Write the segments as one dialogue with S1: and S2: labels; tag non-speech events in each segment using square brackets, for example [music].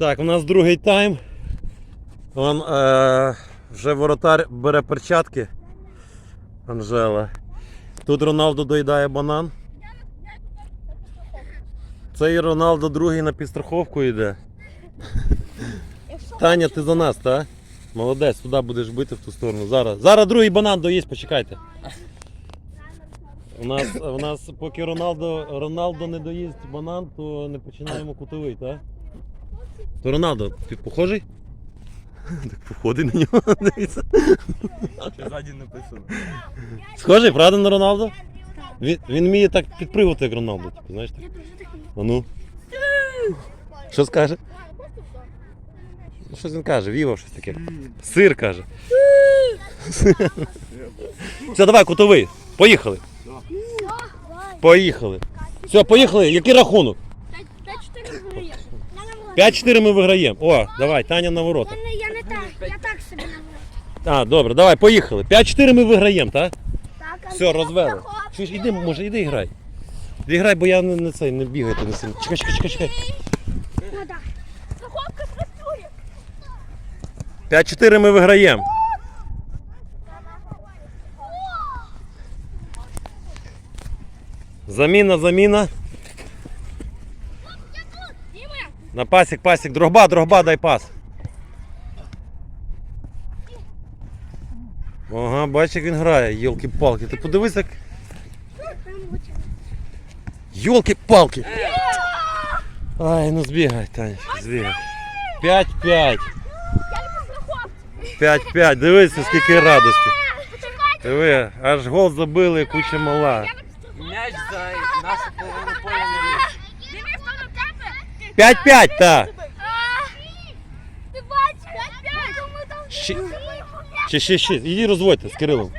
S1: Так, у нас другий тайм. Вон, е, вже воротар бере перчатки. Анжела. Тут Роналдо доїдає банан. Цей Роналдо другий на підстраховку йде. Таня, ти за нас, так? Молодець, туди будеш бити в ту сторону. Зараз. Зараз другий банан доїсть, почекайте. У нас, у нас поки Роналдо, Роналдо не доїсть банан, то не починаємо кутовий, так? То Роналдо, ти похожий? Так походи на нього, [laughs] дивіться.
S2: Що ззаді написано.
S1: Схожий, правда, на Роналдо? Він, він вміє так підпригувати, як Роналдо, типу, знаєш так? А ну. Що скаже? Ну, щось він каже, віва щось таке. Сир каже. Все, давай, кутовий. Поїхали. Поїхали. Все, поїхали. Який рахунок? 5-4 ми виграємо. О, давай, Таня на ворота.
S3: Я не так, я так собі навела.
S1: А, добре, давай, поїхали. 5-4 ми виграємо, так?
S3: Так, а
S1: Все, розвели. Чуєш, іди, може, іди грай. Іди грай, бо я не, не цей, не бігаю не сильно. Чекай, чекай, чекай, чекай.
S3: Ну так. Страховка працює.
S1: 5-4 ми виграємо. Заміна, заміна. На пасік, пасік. Дрогба, дрогба, дай пас. Ага, бачиш, як він грає, йолки-палки. Ти подивись, як. Йолки-палки. Ай, ну збігай, Таня, збігай. 5-5.
S3: Я не по страховці.
S1: 5-5. Дивися, скільки радості. Диви, аж гол забили, куча мала.
S2: М'яч за нашу половину
S1: 5-5, так.
S3: Ти бачиш? 5-5.
S1: Щі- Чи 6-6. Іди розводьте з Кирилом.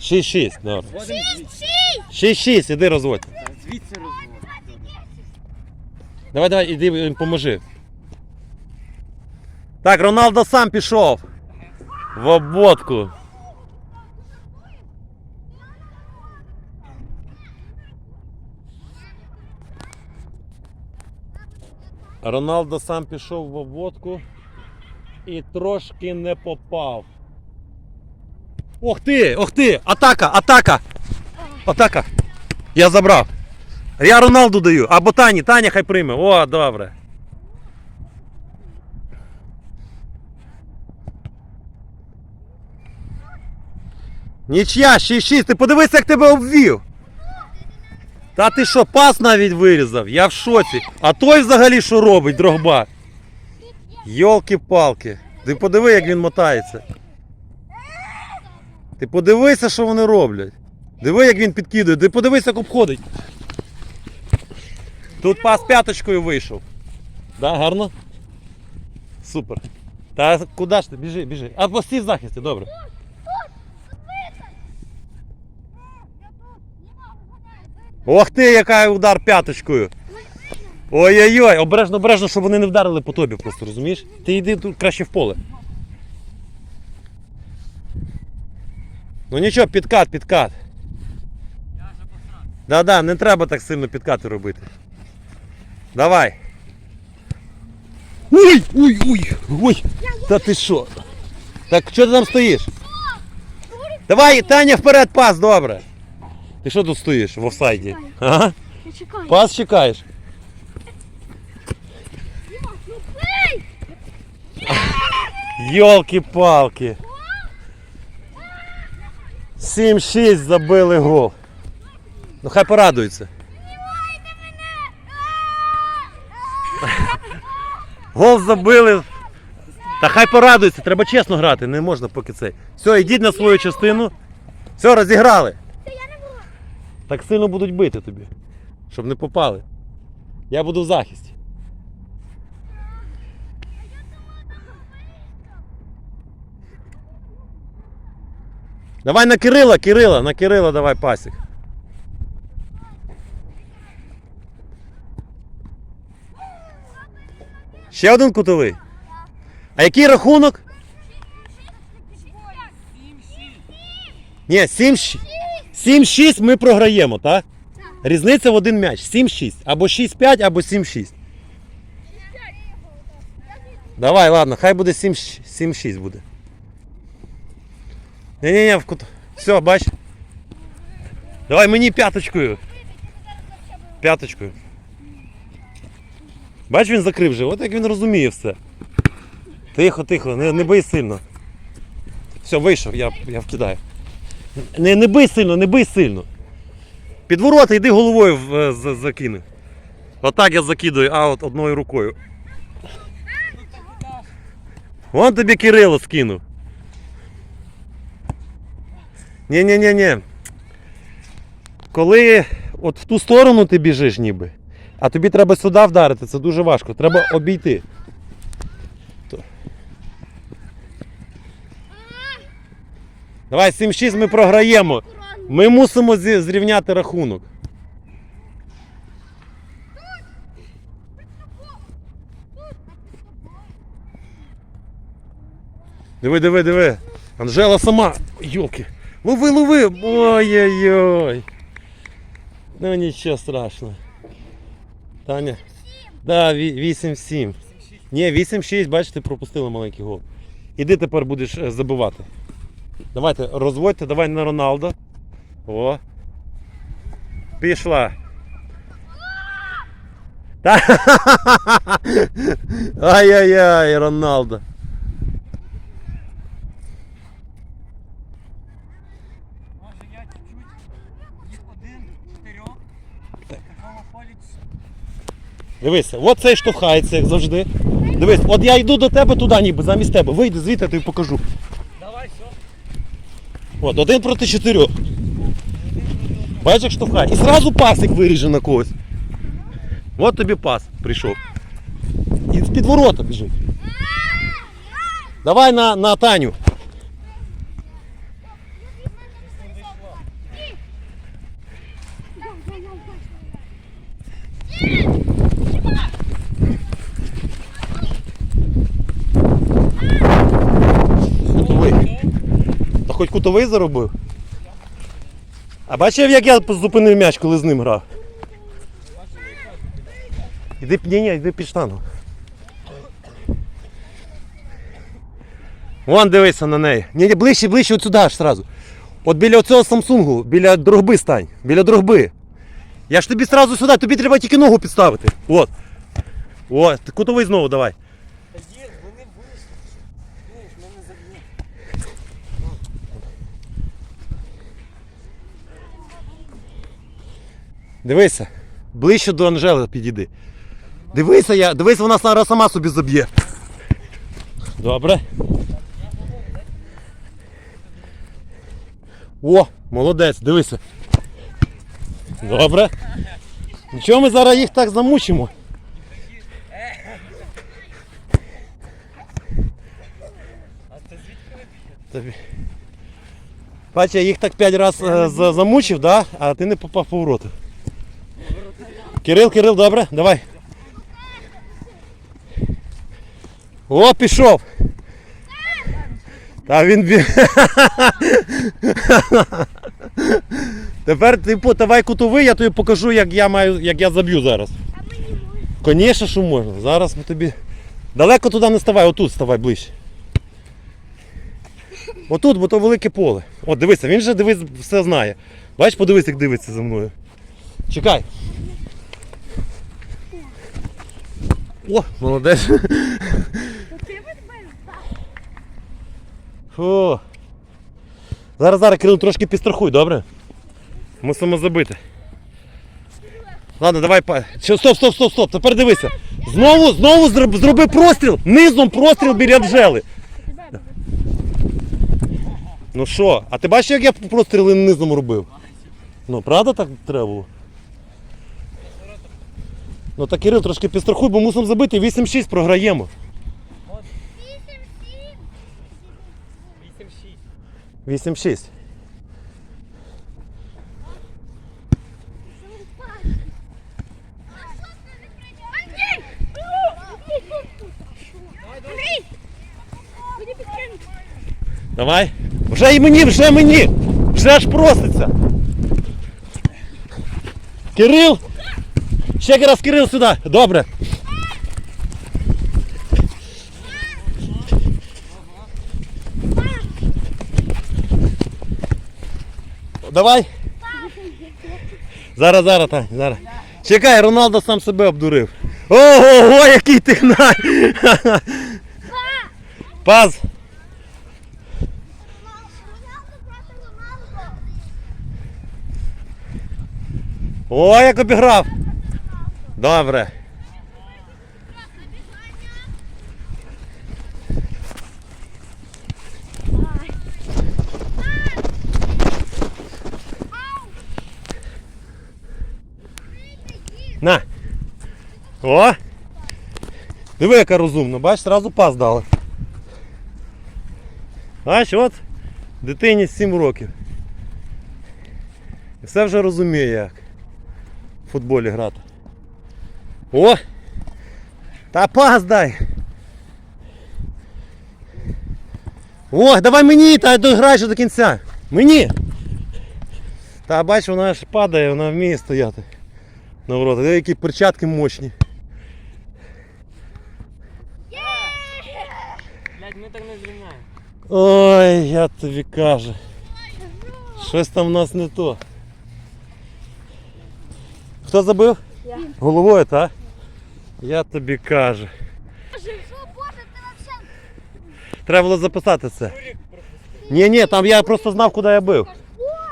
S1: 6-6, добре.
S2: Вводимо звідси.
S1: 6-6, іди розводьте.
S2: Звідси розводимо.
S1: Давай, давай, іди їм поможи. Так, Роналдо сам пішов. В обводку. Роналдо сам пішов в обводку і трошки не попав. Ох ти! Ох ти! Атака! Атака! Атака! Я забрав. Я Роналду даю, або Тані, Таня хай прийме. О, добре. Нічия, 6-6, ти подивись, як тебе обвів. Та ти що, пас навіть вирізав? Я в шоці. А той взагалі що робить, дрогба? Йолки-палки. Ти подиви, як він мотається. Ти подивися, що вони роблять. Диви, як він підкидує, ти подивись, як обходить. Тут пас п'яточкою вийшов. Да, гарно? Супер. Та куди ж ти? Біжи, біжи. А постій в захисті, добре. Ох ти, який удар п'яточкою. Ой-ой-ой, обережно, обережно, щоб вони не вдарили по тобі просто, розумієш? Ти йди тут краще в поле. Ну нічого, підкат, підкат. Да-да, не треба так сильно підкати робити. Давай. Ой, ой, ой, ой. Та ти що? Так що ти там стоїш? Давай, Таня, вперед пас, добре. Ти що тут стоїш в офсайді? Ага?
S3: Я чекаю.
S1: Пас чекаєш? Йолки-палки. 7-6 забили гол. Ну хай порадуються. Гол забили. Та хай порадуються, треба чесно грати, не можна поки цей. Все, йдіть на свою частину. Все, розіграли. Так сильно будуть бити тобі, щоб не попали. Я буду в захисті. Давай на Кирила, Кирила, на Кирила давай пасік. Ще один кутовий. А який рахунок? Ні, 7-6. 7-6 ми програємо, так? Різниця в один м'яч. 7-6. Або 6-5, або 7-6. Давай, ладно, хай буде 7 7-6 буде. Ні-ні-ні, в кут. Все, бач. Давай мені п'яточкою. П'яточкою. Бач, він закрив вже, от як він розуміє все. Тихо, тихо, не, не бий сильно. Все, вийшов, я, я вкидаю. Не, не бий сильно, не бий сильно. Під ворота йди головою в, е, за- Отак я закидую аут одною рукою. Вон тобі Кирило скинув. Ні-ні-ні-ні. Коли от в ту сторону ти біжиш ніби, а тобі треба сюди вдарити, це дуже важко. Треба обійти. Давай 7-6 ми програємо. Ми мусимо зрівняти рахунок. Диви, диви, диви. Анжела сама. Йолки. Лови, лови. Ой-ой-ой. Ну нічого страшного. Таня. Да, 8-7. Ні, 8-6, бачите, пропустили маленький гол. Іди тепер будеш е, забивати. Давайте, розводьте, давай на Роналдо. О. Пішла. [laughs] Ай-яй-яй, Роналдо.
S2: Може я чуть-чуть їх один, чотирьох. В такому полі
S1: Дивись, от цей штовхається, як завжди. Дивись, от я йду до тебе туди, ніби замість тебе. Вийди звідти, я тобі покажу.
S2: Давай, все.
S1: От, один проти чотирьох. Бачиш, як штовхає. І зразу пасик виріже на когось. От тобі пас прийшов. І з-під ворота біжить. Давай на, на Таню. Кутовий. Хоч кутовий заробив. А бачив, як я зупинив м'яч, коли з ним грав? Іди, ні, ні, йди під штангу. Вон дивися на неї. Ні, ні, ближче, ближче от сюди аж сразу. От біля цього Самсунгу, біля дрогби стань. Біля дрогби. Я ж тобі сразу сюди, тобі треба тільки ногу підставити. От. От, кутовий знову давай.
S2: Та є, вони вийшли. Знаєш, мене.
S1: Дивися, ближче до Анжели підійди. Дивися, я, дивись, вона зараз сама собі заб'є. Добре. О, молодець, дивися. Добре. Нічого ми зараз їх так замучимо.
S2: А це звідки ви пішли?
S1: Тобі. Бач, я їх так 5 разів замучив, да? а ти не попав по. Кирил, Кирил, добре, давай. О, пішов. Та він бі... [laughs] Тепер ти по- давай кутовий, я тобі покажу, як я маю, як я заб'ю зараз. Звісно, що можна. Зараз ми тобі. Далеко туди не ставай, отут ставай ближче. Отут, бо то велике поле. От дивися, він же дивись, все знає. Бач, подивись, як дивиться за мною. Чекай. О, молодець. Фу. Зараз, зараз, Кирил, трошки підстрахуй, добре? Мусимо забити. Ладно, давай па. Стоп, стоп, стоп, стоп. Тепер дивися. Знову, знову зроби простріл. Низом простріл біля Анжели. Ну що, а ти бачиш, як я простріли низом робив? Ну, правда так треба було? Ну так, Кирил, трошки підстрахуй, бо мусимо забити. 8-6 програємо.
S2: 8-6.
S1: 8-6.
S3: Андрій! Андрій! Мені підкинути.
S1: Давай. Вже і мені, вже мені. Вже аж проситься. Кирил. Ще раз Кирил сюди. Добре. Давай. Зараз, зараз, Тань, зараз. Чекай, Роналдо сам себе обдурив. Ого, який технар! Паз! О, як обіграв! Добре. На. О! Диви, яка розумна, бач, одразу пас дали. Бач, от дитині 7 років. І все вже розуміє, як в футболі грати. О! Та пас дай! О, давай мені, та дограй ще до кінця. Мені! Та бач, вона ж падає, вона вміє стояти. На ворота. Диви, які перчатки мощні.
S2: Блядь, ми так не зрівняємо.
S1: Ой, я тобі кажу. Щось там в нас не то. Хто забив? Головою, так? Я тобі кажу. Треба було записати це. Ні, ні, там я просто знав, куди я бив.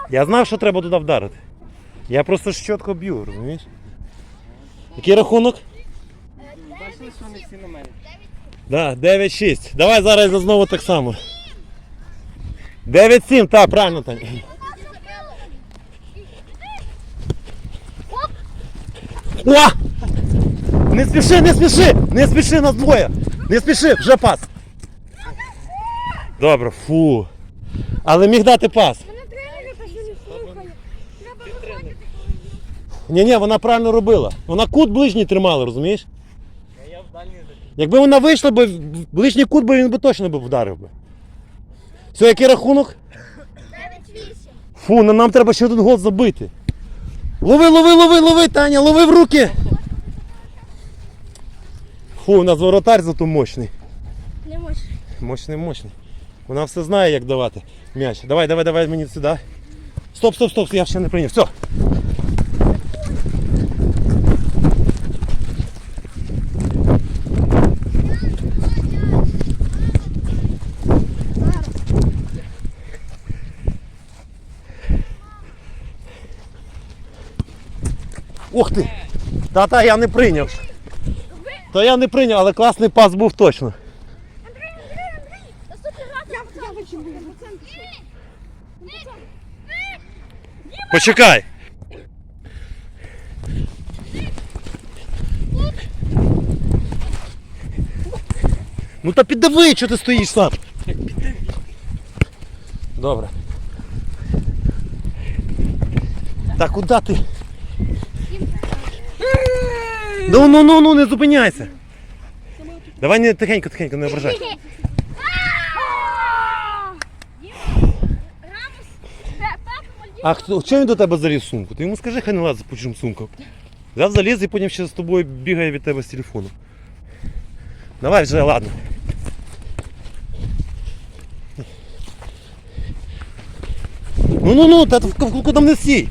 S1: Я знав, що треба туди вдарити. Я просто чітко б'ю, розумієш? Який рахунок?
S2: Бачили, що вони всі на мене.
S1: Да, 9-6. Давай зараз знову так само. 9-7, так, правильно, Тань. О! Не спіши, не спіши! Не спіши нас двоє! Не спіши, вже пас. Добре, фу. Але міг дати пас. Ні, ні, вона правильно робила. Вона кут ближній тримала, розумієш?
S2: Я в дальній.
S1: Якби вона вийшла, б, ближній кут би він би точно би вдарив би. Все, який рахунок?
S3: 9-8.
S1: Фу, на нам треба ще один гол забити. Лови, лови, лови, лови, Таня, лови в руки. Фу, у нас воротар зато мощний.
S3: Не мощний.
S1: Мощний, мощний. Вона все знає, як давати м'яч. Давай, давай, давай мені сюди. Стоп, стоп, стоп, я ще не прийняв. Все. Ух ти! Та-та, я не прийняв. Та я не прийняв, але класний пас був точно.
S3: Андрій, Андрій, Андрій! Наступний раз я, я.
S1: Почекай. Ну та піддави, що ти стоїш сам. Добре. Так, куди ти? Ну, ну, ну, ну, не зупиняйся. Давай не тихенько, тихенько, не ображай. А хто, чого він до тебе заліз в сумку? Ти йому скажи, хай не лазить по чужим сумкам. Взяв заліз і потім ще з тобою бігає від тебе з телефоном. Давай вже, ладно. Ну ну ну, та в там не сій.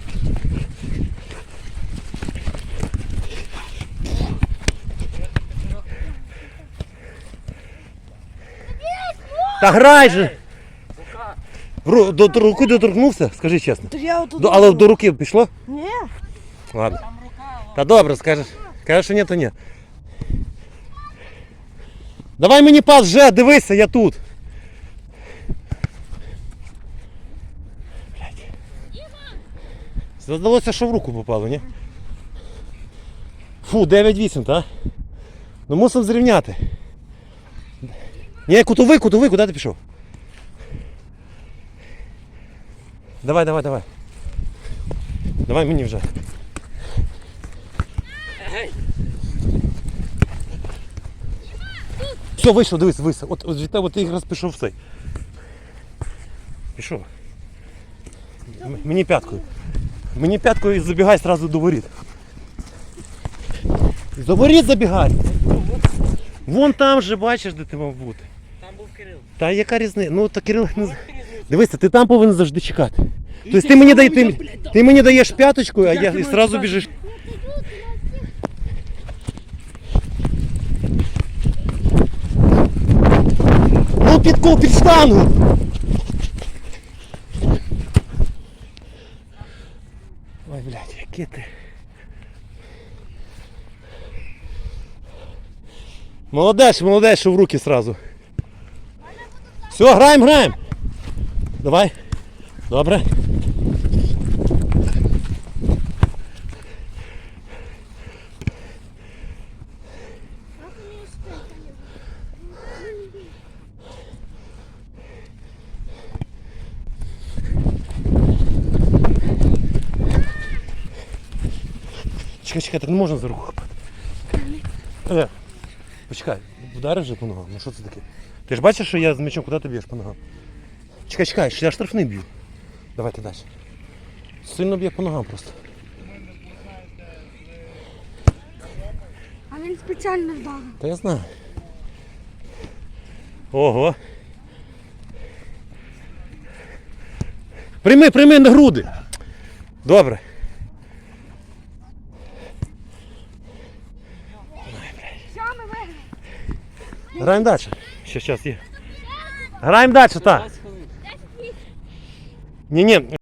S1: Та грай же! Ру- До, до руки доторкнувся, скажи чесно.
S4: То я отут.
S1: До, але до руки пішло?
S4: Ні.
S1: Ладно. Та добре, скажеш. Скажеш, що ні, то ні. Давай мені пас вже, дивися, я тут. Блядь. Здалося, що в руку попало, ні? Фу, 9-8, так? Ну мусимо зрівняти. Ні, кутовий, кутовий, куди ти пішов? Давай, давай, давай. Давай мені вже. Все, вийшов, дивись, дивись. От, от від тебе ти якраз пішов цей. Пішов. М- Мені п'яткою. Мені п'яткою і забігай одразу до воріт. До воріт забігай. Вон там же бачиш, де ти мав бути.
S2: Кирил.
S1: Та яка різниця? Ну та Кирил не з-. Дивися, ти там повинен завжди чекати. Тобто ти мені, дай, ти, ти мені даєш п'яточку, а я і одразу біжиш. Ну, під кол, під штангу. Ой, блядь, яке ти. Молодець, молодець, що в руки сразу. Все, граємо, граємо. Давай. Добре. Чекай, чекай, так не можна за руку хапати. Е, почекай, вдарив же по ногам. Ну що це таке? Ти ж бачиш, що я з м'ячом куди ти б'єш по ногам? Чекай, чекай, що я штрафний б'ю. Давайте далі. Сильно б'є по ногам просто.
S3: А він спеціально вдарив.
S1: Та я знаю. Ого. Прийми, прийми на груди. Добре.
S3: Що ми виграли?
S1: Граємо далі. Ще час є. Граємо далі, так.
S2: 20 хвилин.
S1: Ні, ні.